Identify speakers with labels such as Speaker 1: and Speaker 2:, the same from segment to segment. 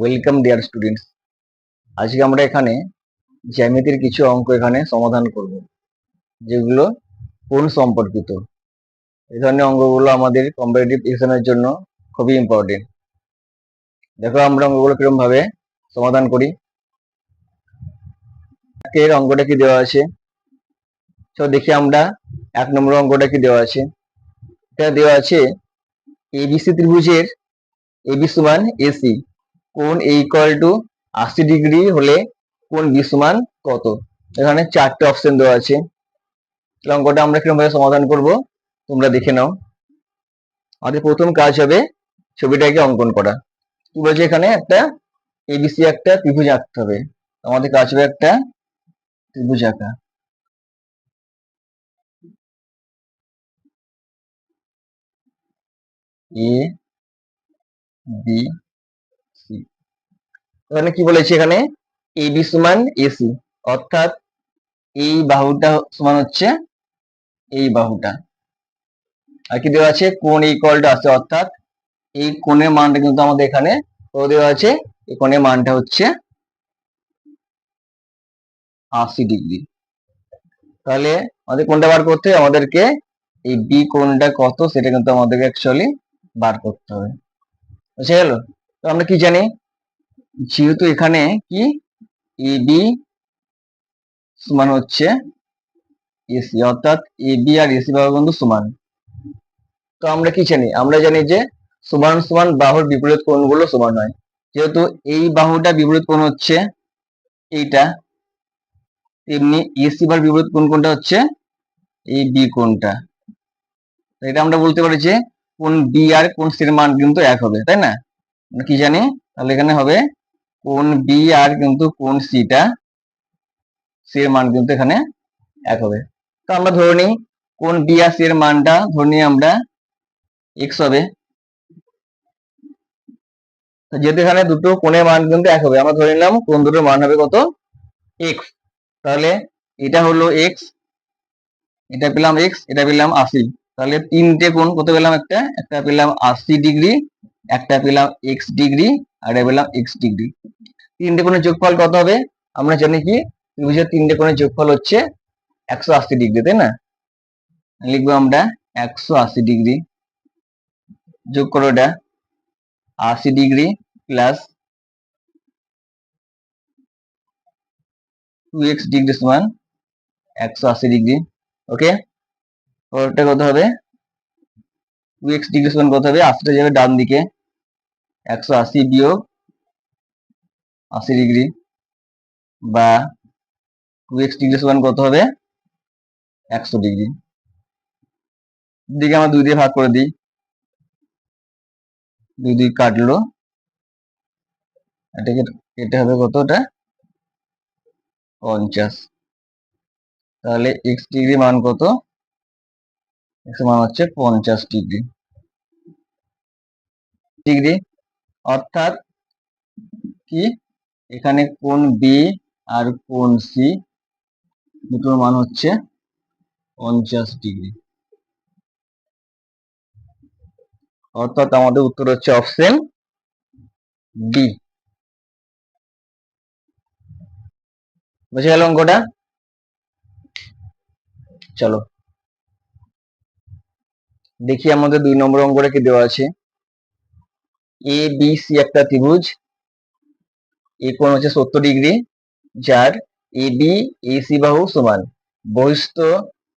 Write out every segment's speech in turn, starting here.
Speaker 1: Welcome dear students আজকে আমরা এখানে জ্যামিতির কিছু অঙ্ক এখানে সমাধান করব, যেগুলো কোন সম্পর্কিত। এই ধরনের অঙ্কগুলো আমাদের কম্পারেটিভ এক্সামের জন্য খুবই ইম্পর্টেন্ট দেখো, আমরা অঙ্কগুলো কীরকম ভাবে সমাধান করি। এর অঙ্কটা কি দেওয়া আছে? তো দেখি আমরা এক নম্বর অঙ্কটা কি দেওয়া আছে। এটা দেওয়া আছে এবিসি ত্রিভুজের এবি সমান এসি কোণ এ ইকুয়াল টু আশি ডিগ্রি হলে কোন বি সমান কত? এখানে চারটে অপশন দেওয়া আছে। অঙ্কটা আমরা কীরকম ভাবে সমাধান করব? তোমরা দেখে নাও। আমাদের প্রথম কাজ হবে ছবিটাকে অঙ্কন করা। কি বলছে এখানে? একটা এবিসি একটা ত্রিভুজ আঁকতে হবে। আমাদের কাজ হবে একটা ত্রিভুজ আঁকা। এ বি এখানে কি বলেছি এখানে? এ বি সমান এসি অর্থাৎ এই বাহুটা সমান হচ্ছে এই বাহুটা। আর কি দেওয়া আছে? কোন ইকুয়ালটা আছে। অর্থাৎ এই কোণের মানটা কিন্তু আমাদের এখানে দেওয়া আছে। এই কোণের মানটা হচ্ছে আশি ডিগ্রি। তাহলে আমাদের কোনটা বার করতে হবে। আমাদেরকে এই বি কোণটা কত? সেটা কিন্তু আমাদেরকে অ্যাকচুয়ালি বার করতে হবে। বুঝে গেল? তো আমরা কি জানি? যেহেতু এখানে কি? এ বি সমান হচ্ছে এসি অর্থাৎ এ বি আর এসি বাহু কিন্তু সমান। তো আমরা কি জানি? আমরা জানি যে সমান সমান বাহুর বিপরীত কোণগুলো সমান হয় যেহেতু এই বাহুটা বিপরীত কোণ হচ্ছে এইটা, তেমনি এসি বার বিপরীত কোণ কোনটা হচ্ছে এই বি কোণটা। এটা আমরা বলতে পারি যে কোন বি আর কোন সির মান কিন্তু এক হবে, তাই না? আমরা কি জানি? তাহলে এখানে হবে কোন বি আর কিন্তু কোন সিটা সি এর মান কিন্তু এখানে এক হবে। তো আমরা ধরে নিই, কোন বি আর সি এর মানটা ধরে নিই আমরা এক্স হবে। যেহেতু এখানে দুটো কোণের মান কিন্তু এক হবে, আমরা ধরে নিলাম কোন দুটোর মান হবে কত? এক্স তাহলে এটা হলো এক্স এটা পেলাম এক্স এটা পেলাম আশি। তাহলে তিনটে কোণ কত পেলাম একটা? একটা পেলাম আশি ডিগ্রি, একটা পেলাম এক্স ডিগ্রি। আর এটা পেলাম এক্স ডিগ্রি তিনটে কোণের যোগফল কত হবে? আমরা জানি কি ত্রিভুজের তিনটে কোণের যোগফল হচ্ছে একশো আশি ডিগ্রি তাই না? লিখব আমরা একশো আশি ডিগ্রি যোগ করো এটা, আশি degree plus two x degree সমান একশো আশি ডিগ্রি ওকে পরেরটা কত হবে? টু এক্স ডিগ্রি সমান কত হবে? আশিটা যাবে ডান দিকে। একশো আশি বিয়োগ আশি ডিগ্রি বা টু এক্স ডিগ্রি সমান কত হবে? একশো ডিগ্রি। দিকে আমরা দুই দিয়ে ভাগ করে দিই। দুই দুই কাটলো। এটাকে কেটে হবে কত কতটা পঞ্চাশ। তাহলে এক্স ডিগ্রি মান কত? এক্স মান হচ্ছে পঞ্চাশ ডিগ্রি। ডিগ্রি? অর্থাৎ কি? এখানে কোন বি আর কোন সি দুটোর মান হচ্ছে পঞ্চাশ ডিগ্রি। অর্থাৎ আমাদের উত্তর হচ্ছে অপশন ডি বুঝে গেল অঙ্কটা? চলো। দেখি আমাদের দুই নম্বর অঙ্কটা কি দেওয়া আছে। এ বি সি একটা ত্রিভুজ। এ কোণ হচ্ছে সত্তর ডিগ্রি, যার এ বি এ সি বাহু সমান। বহিস্থ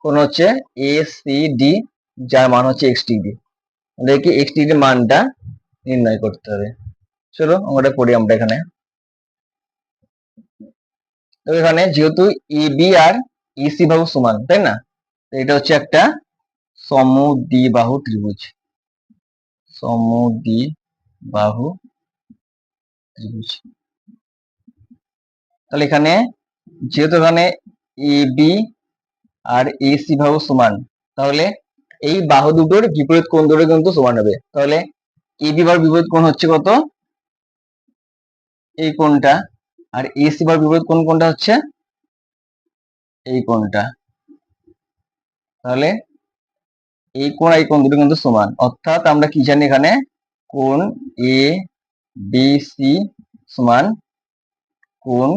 Speaker 1: কোণ হচ্ছে এ সি ডি যার মান হচ্ছে এক্স ডিগ্রি। দেখি এক্স ডিগ্রির মানটা নির্ণয় করতে হবে। চলো আমরা করি আমরা এখানে। তো এখানে যেহেতু এ বি আর ইসি বাহু সমান, তাই না? এটা হচ্ছে একটা সমদ্বিবাহু ত্রিভুজ। সমদ্বিবাহু ত্রিভুজ। তাহলে এখানে যেহেতু এখানে এ বি আর এসি বাহু সমান, তাহলে এই বাহু দুটোর বিপরীত কোণ দুটো কিন্তু সমান হবে। তাহলে এ বি বার বিপরীত কোণ হচ্ছে কত? এই কোণটা। আর এসি বার বিপরীত কোণ কোনটা হচ্ছে? এই কোণটা। তাহলে এই কোণ এই কোণ দুটো কিন্তু সমান। অর্থাৎ আমরা কি জানি এখানে? কোণ এ বি সি সমান কোন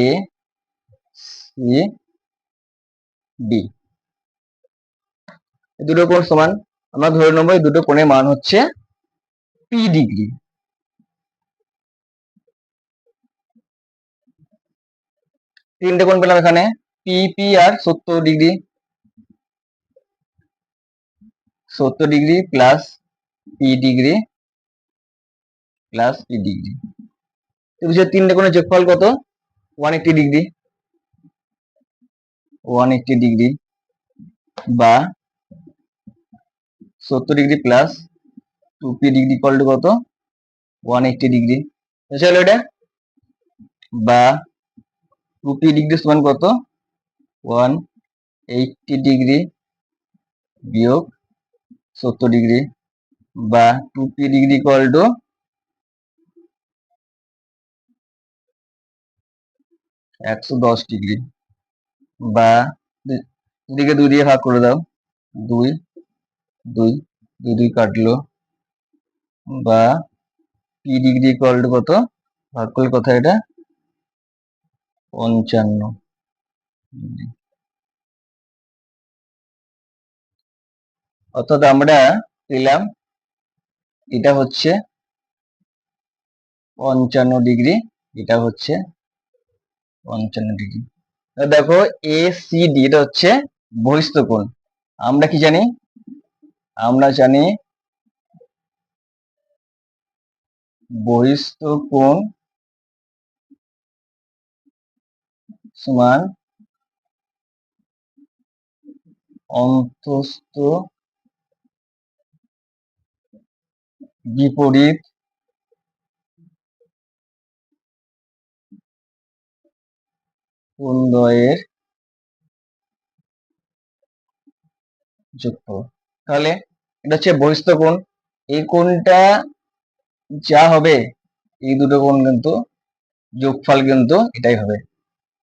Speaker 1: এ সি বি দুটো কোণ সমান। আমরা ধরে নেব এই দুটো কোণের মান হচ্ছে পি ডিগ্রি তিনটে কোণ পেলাম এখানে পি পি আর সত্তর ডিগ্রি সত্তর degree plus P degree plus P degree ত্রিভুজের তিনটে কোণের যোগফল কত? One eighty degree one eighty degree বা সত্তর degree plus two P degree equal to কত? ওয়ান এইট্টি ডিগ্রি বুঝতে এটা? বা টু পি ডিগ্রি সমান কত? ওয়ান এইট্টি ডিগ্রি বিয়োগ সত্তর ডিগ্রি বা two P degree equal to একশো দশ ডিগ্রি বা দুদিকে দুই দিয়ে ভাগ করে দাও, দুই দুই দুই দুই কাটলো বা পি ডিগ্রি ইকুয়াল টু কত? ভাগ করলে কত এটা? পঞ্চান্ন। অর্থাৎ আমরা পেলাম এটা হচ্ছে পঞ্চান্ন ডিগ্রি, এটা হচ্ছে পঞ্চান্ন ডিগ্রি। দেখো এ সি ডি এটা হচ্ছে বহিস্থ কোণ। আমরা কি জানি? আমরা জানি বহিস্থ কোণ সমান অন্তস্থ বিপরীত। কোণদ্বয়ের যোগফল। তাহলে এটা হচ্ছে বহিস্থ কোণ। এই কোণটা যা হবে, এই দুটো কোণ কিন্তু, যোগফল কিন্তু এটাই হবে।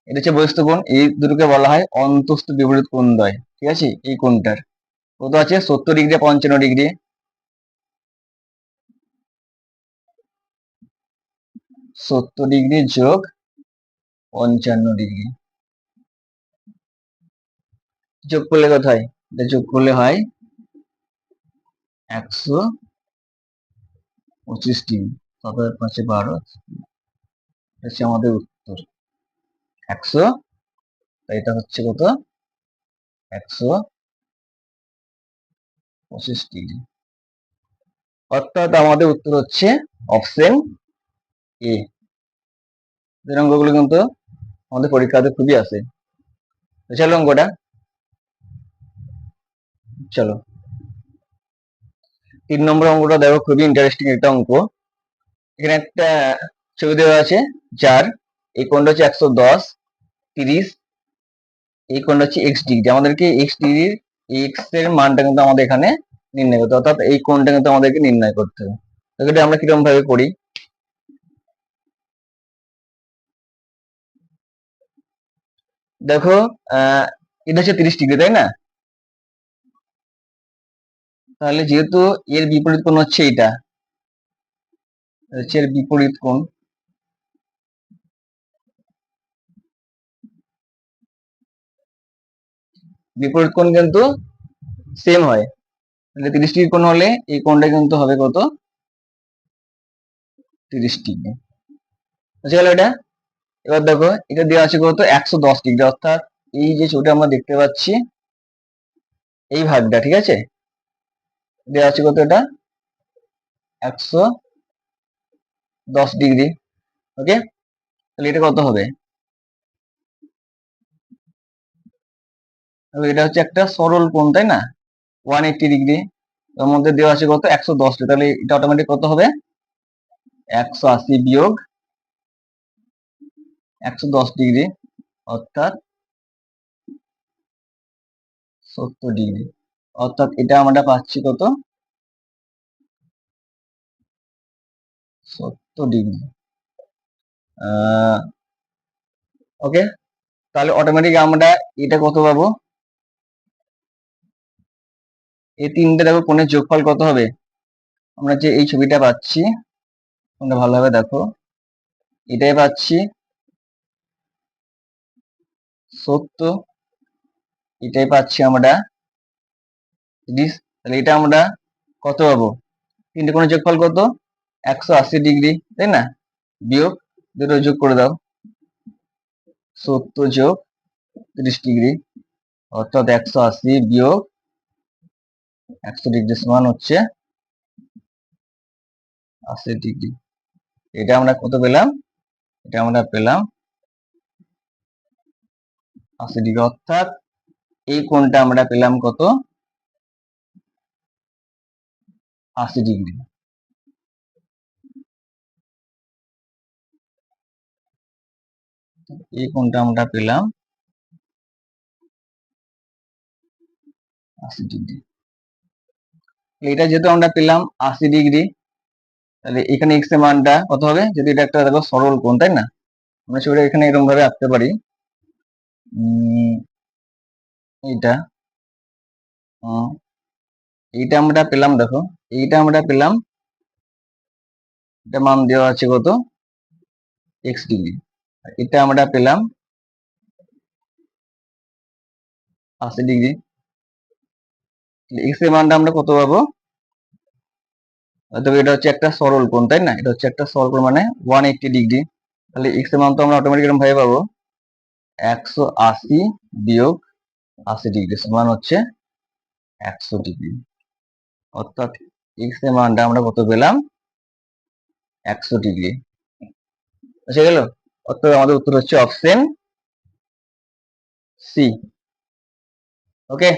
Speaker 1: এটা হচ্ছে বহিস্থ কোণ। এই দুটোকে বলা হয় অন্তস্থ বিপরীত কোণ দ্বয় ঠিক আছে? এই কোণটার। কত আছে? সত্তর ডিগ্রি, পঞ্চান্ন ডিগ্রি। সত্তর ডিগ্রি যোগ পঞ্চান্ন ডিগ্রি। যোগ করলে কোথায়? এটা যোগ করলে হয় একশো পঁচিশ ডিগ্রি। তবে পাঁচে বারো হচ্ছে আমাদের উত্তর। একশো এটা হচ্ছে কত? একশো পঁচিশ ডিগ্রি। অর্থাৎ আমাদের উত্তর হচ্ছে অপশন এ অঙ্কগুলো কিন্তু আমাদের পরীক্ষাতে খুবই আসে চলো অঙ্কটা চলো। তিন নম্বর অঙ্কটা দেখো, খুবই ইন্টারেস্টিং একটা অঙ্ক। এখানে একটা ছবি দেওয়া আছে চার এই কোণটা হচ্ছে একশো দশ তিরিশ, এই কোণটা হচ্ছে এক্স ডিগ্রি আমাদেরকে এক্স ডিগ্রির এক্সের মানটা কিন্তু আমাদের এখানে নির্ণয় করতে অর্থাৎ এই কোণটা কিন্তু আমাদেরকে নির্ণয় করতে হবে। আমরা কীরকম ভাবে করি? দেখো এটা হচ্ছে তিরিশ ডিগ্রি, তাই না? তাহলে যেহেতু এর বিপরীত কোণ হচ্ছে এটা হচ্ছে এর বিপরীত কোণ। বিপরীত কোণ কিন্তু সেম হয়। তাহলে তিরিশ ডিগ্রি কোণ হলে এই কোণটা কিন্তু হবে কত? তিরিশ ডিগ্রি। বুঝে গেল এটা এবার দেখো, এটা দেওয়া আছে কত? একশো দশ ডিগ্রি। অর্থাৎ এই যে ছবিটা আমরা দেখতে পাচ্ছি, এই ভাগটা, ঠিক আছে? দেওয়া আছে কত এটা? একশো দশ ডিগ্রি। ওকে? তাহলে এটা কত হবে? এটা হচ্ছে একটা সরল কোণ, তাই না? One eighty degree. তার মধ্যে দেওয়া আছে কত? একশো দশ। তাহলে এটা অটোমেটিক কত হবে? একশো আশি বিয়োগ একশো দশ ডিগ্রি অর্থাৎ সত্তর ডিগ্রি। অর্থাৎ এটা আমরা পাচ্ছি কত? সত্তর ডিগ্রি। ওকে তাহলে অটোমেটিক আমরা এটা কত পাবো? এই তিনটে দেখো, কোণের যোগফল কত হবে? আমরা যে এই ছবিটা পাচ্ছি, তোমরা ভালোভাবে দেখো। এটাই পাচ্ছি সত্তর এটাই পাচ্ছি আমরা। তাহলে এটা আমরা কত পাবো? তিনটে কোণের যোগফল কত? একশো আশি ডিগ্রি, তাই না? বিয়োগ দুটো যোগ করে দাও। সত্তর যোগ তিরিশ ডিগ্রি, অর্থাৎ একশো আশি বিয়োগ একশো ডিগ্রি সমান হচ্ছে আশি ডিগ্রি। এটা আমরা কত পেলাম? এটা আমরা পেলাম আশি ডিগ্রি। অর্থাৎ এই কোণটা আমরা পেলাম কত? আশি ডিগ্রি। এই কোণটা আমরা পেলাম আশি ডিগ্রি। এটা যেহেতু আমরা পেলাম আশি ডিগ্রি, তাহলে এখানে এক্সের মানটা কত হবে? যদি এটা একটা দেখো সরল কোণ, তাই না? আমরা সেটা এখানে এরকম ভাবে আঁকতে পারি। এইটা। এইটা আমরা পেলাম, দেখো। এইটা আমরা পেলাম। এটা মান দেওয়া আছে কত? এক্স ডিগ্রি এটা আমরা পেলাম আশি ডিগ্রি এক্সের মানটা আমরা কত পাবো? তবে এটা হচ্ছে একটা সরল কোণ তাই না? এটা হচ্ছে একটা সরল কোণ মানে ওয়ান এইটটি ডিগ্রি তাহলে এক্সের মান তো আমরা অটোমেটিক এরকম ভাবে পাবো। একশো আশি বিয়োগ আশি ডিগ্রি সমান হচ্ছে একশো ডিগ্রি। অর্থাৎ এক্সের মানটা আমরা কত পেলাম? একশো ডিগ্রি। বুঝে গেল? অর্থাৎ আমাদের উত্তর হচ্ছে অপশন সি ওকে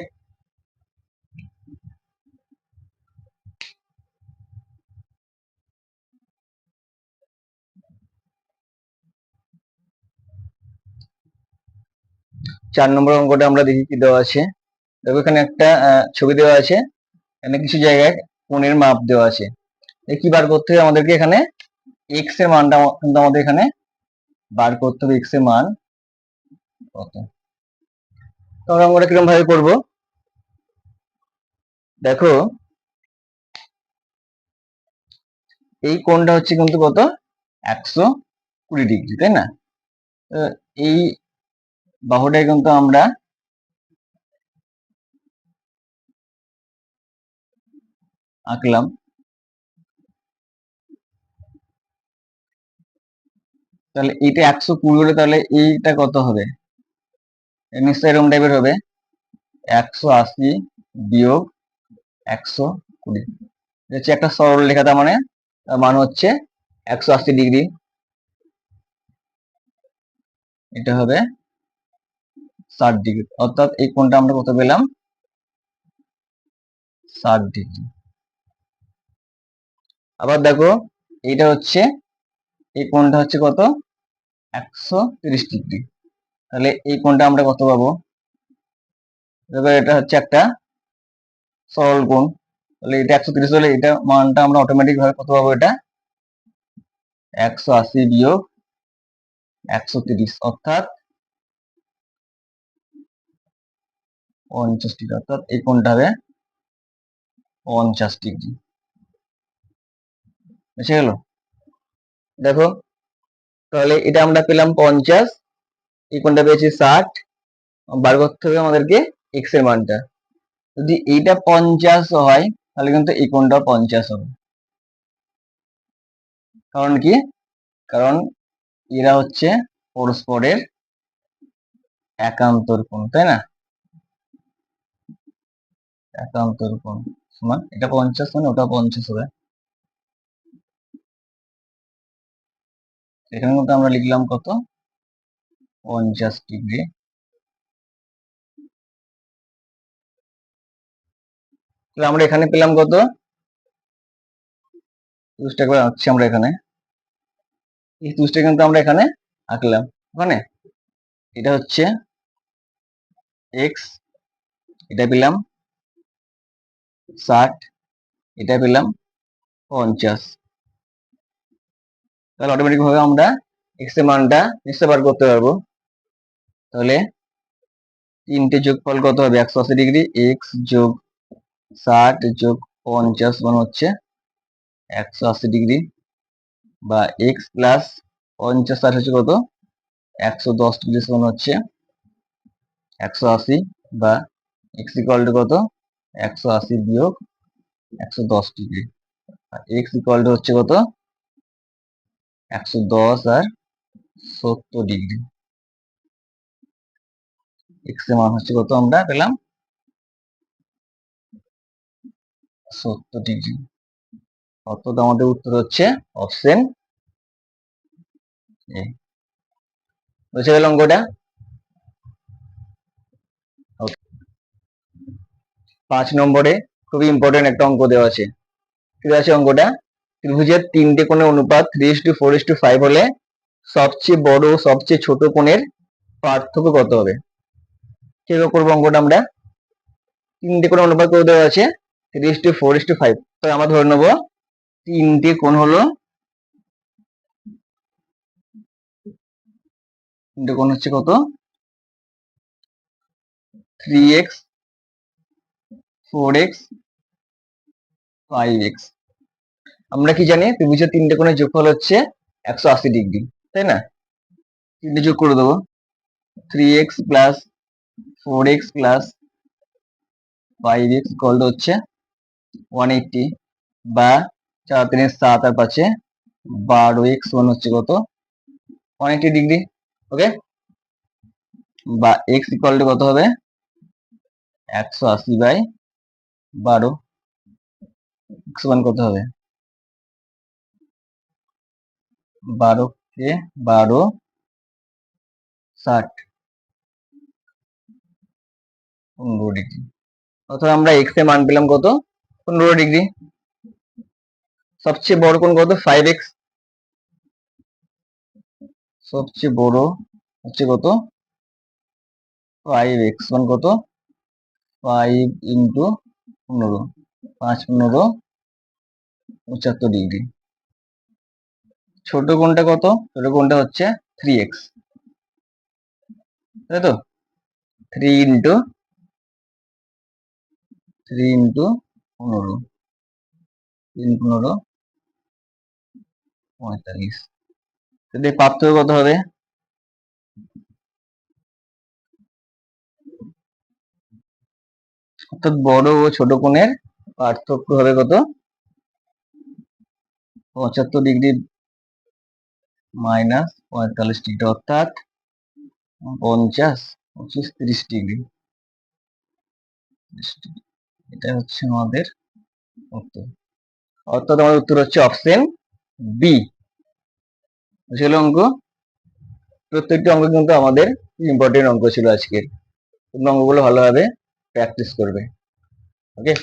Speaker 1: চার নম্বর অঙ্কটা আমরা দেখি কি দেওয়া আছে। দেখো এখানে একটা ছবি দেওয়া আছে। এখানে কিছু জায়গায় কোণের মাপ দেওয়া আছে। কি বার করতে হবে আমাদেরকে এখানে? এক্সের মানটা কিন্তু আমাদের এখানে বার করতে হবে এক্সের মান। কত? তাহলে আমরা কীরকম ভাবে করব? দেখো, এই কোণটা হচ্ছে কিন্তু কত? একশো কুড়ি ডিগ্রি, তাই না? এই বাহুটাই কিন্তু আমরা আঁকলাম। তাহলে এইটা একশো কুড়ি হলে তাহলে এইটা কত হবে? নিশ্চয় এরকম টাইপের হবে। একশো আশি বিয়োগ একশো কুড়ি। হচ্ছে একটা সরল লেখা তার মানে মান হচ্ছে একশো আশি ডিগ্রি। এটা হবে ষাট ডিগ্রি অর্থাৎ এই কোণটা আমরা কত পেলাম? ষাট ডিগ্রি আবার দেখো, এইটা হচ্ছে, এই কোণটা হচ্ছে কত? একশো তিরিশ ডিগ্রি। তাহলে এই কোণটা আমরা কত পাবো? এটা হচ্ছে একটা সরল কোণ। তাহলে এটা একশো তিরিশ হলে এটা মানটা আমরা অটোমেটিক ভাবে কত পাবো এটা? একশো আশি বিয়োগ একশো তিরিশ, অর্থাৎ পঞ্চাশ ডিগ্রি, অর্থাৎ এই কোণটা হবে পঞ্চাশ ডিগ্রি। বুঝে গেল? দেখো, তাহলে এটা আমরা পেলাম পঞ্চাশ, এই কোণটা পেয়েছি ষাট, বার করতে হবে আমাদেরকে এক্সের মানটা। যদি এইটা পঞ্চাশ হয়, তাহলে কিন্তু এই কোণটা পঞ্চাশ হবে। কারণ কি? কারণ এরা হচ্ছে পরস্পরের একান্তর কোণ, তাই না? একান্তর কোণ সমান, এটা পঞ্চাশ মানে ওটা পঞ্চাশ হবে। এখানে কিন্তু আমরা লিখলাম কত? পঞ্চাশ ডিগ্রি। তাহলে আমরা এখানে পেলাম কত? চুজটা করে আঁকছি আমরা এখানে। এই চুজটা কিন্তু আমরা এখানে আঁকলাম। ওখানে? এটা হচ্ছে এক্স এটা পেলাম ষাট, এটা পেলাম পঞ্চাশ। তাহলে অটোমেটিক ভাবে আমরা এক্সের মানটা নিশ্চয় বার করতে পারব। তাহলে তিনটে যোগফল কত হবে? একশো আশি ডিগ্রি এক্স যোগ ষাট যোগ পঞ্চাশ মানে হচ্ছে একশো আশি ডিগ্রি। বা এক্স প্লাস পঞ্চাশ ষাট হচ্ছে কত? একশো দশ ডিগ্রি সমান হচ্ছে একশো আশি। বা এক্স ইকুয়াল টু কত? একশো আশি বিয়োগ একশো দশ ডিগ্রি। এক্স ইকুয়াল টু হচ্ছে কত? একশো দশ আর সত্তর ডিগ্রি। এক্সের মান হচ্ছে কত আমরা পেলাম? সত্তর ডিগ্রি। অর্থাৎ আমাদের উত্তর হচ্ছে অপশন এ বুঝে গেল অঙ্কটা? পাঁচ নম্বরে খুবই ইম্পর্টেন্ট একটা অঙ্ক দেওয়া আছে। ঠিক আছে অঙ্কটা, ত্রিভুজের তিনটে কোণের অনুপাত three is to four is to five হলে সবচেয়ে বড় সবচেয়ে ছোট কোণের পার্থক্য কত হবে? কীভাবে করব অঙ্কটা আমরা। তিনটে কোণের অনুপাত করে দেওয়া আছে? Three is to four is to five তো আমরা ধরে নেব, তিনটে কোণ হলো তিনটে কোণ হচ্ছে কত? Three x four x five x আমরা কি জানি? ত্রিভুজের তিনটে কোণের যোগফল হচ্ছে একশো আশি ডিগ্রি, তাই না? তিনটে যোগ করে দেবো। Three x plus four x plus five x call হচ্ছে ওয়ান এইটটি বা চার তিনে সাত আর পাঁচে বারো এক্স ওয়ান হচ্ছে কত? ওয়ান এইটটি ডিগ্রি ওকে বা এক্স ইকুয়াল টু কত হবে? একশো আশি বাই বারো। এক্স ওয়ান কত হবে? বারো কে বারো? ষাট। পনেরো ডিগ্রি। অথবা আমরা এক্সের মান পেলাম কত? পনেরো ডিগ্রি। সবচেয়ে বড় কোণ কত? ফাইভ এক্স সবচেয়ে বড় হচ্ছে কত? ফাইভ এক্স মান কত? ফাইভ ইন্টু পনেরো, পাঁচ পনেরো, পঁচাত্তর ডিগ্রি ছোট কোণটা কত? ছোট কোণটা হচ্ছে থ্রি এক্স তাই তো? থ্রি ইন্টু থ্রি ইন্টু পনেরো। তিন পনেরো, পঁয়তাল্লিশ। তাহলে পার্থক্য কত হবে? অর্থাৎ বড় ও ছোট কোণের পার্থক্য হবে কত? পঁচাত্তর ডিগ্রি মাইনাস পঁয়তাল্লিশ ডিগ্রি, অর্থাৎ পঞ্চাশ, পঁচিশ, তিরিশ ডিগ্রি। এটা হচ্ছে আমাদের উত্তর। অর্থাৎ আমাদের উত্তর হচ্ছে অপশন বি বুঝল অঙ্ক। প্রত্যেকটি অঙ্ক কিন্তু আমাদের ইম্পর্টেন্ট অঙ্ক ছিল আজকের। অঙ্কগুলো ভালোভাবে প্র্যাকটিস করবে। ওকে